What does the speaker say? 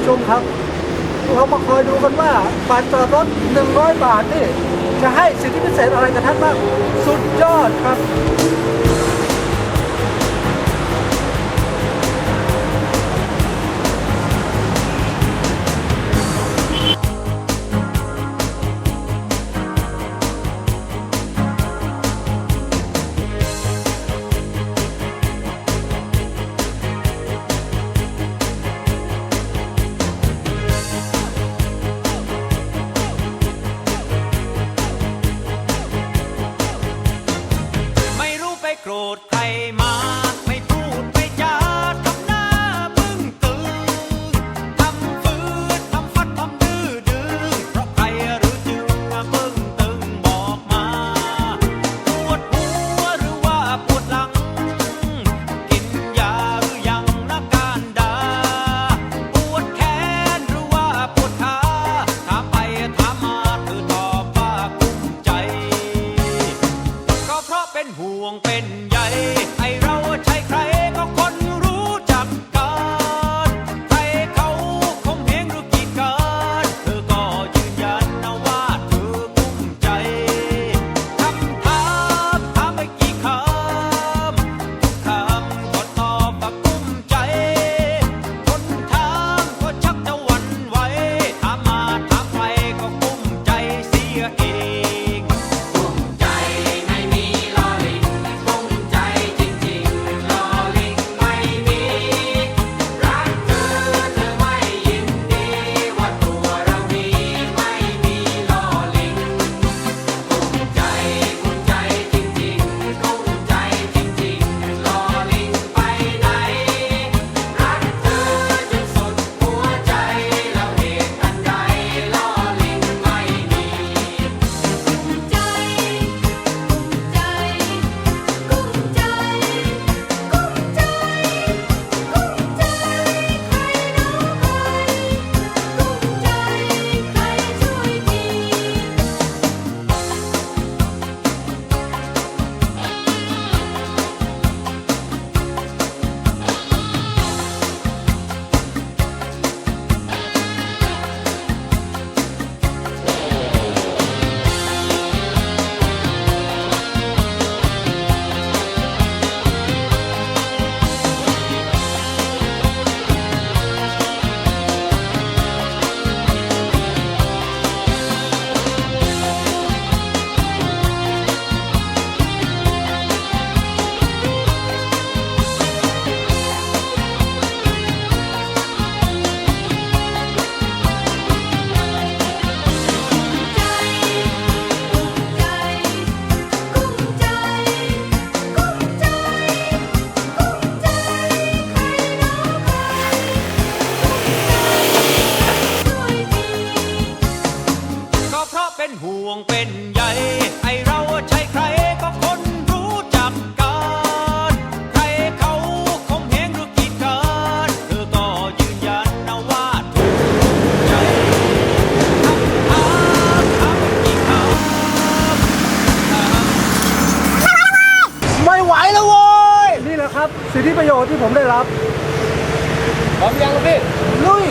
ผู้ชมครับ เรามาคอยดูกันว่าบัตรจอดรถ 100 บาทนี่จะให้สิทธิพิเศษอะไรกับท่านบ้าง สุดยอดครับ โกรธใคร เป็นใยไอเราใช่ใครก็คนรู้จักกัน ห่วงเป็นใยไอเราใช่ใครก็คนรู้จักกัน ใครเขาคมเหงหรือกีดกันเธอก็ยืนยันนะว่าถูกใจคำถามถามกี่คำถามไม่ไหวแล้วโว้ย นี่แหละครับ สิทธิประโยชน์ที่ผมได้รับพร้อมยังพี่ ลุย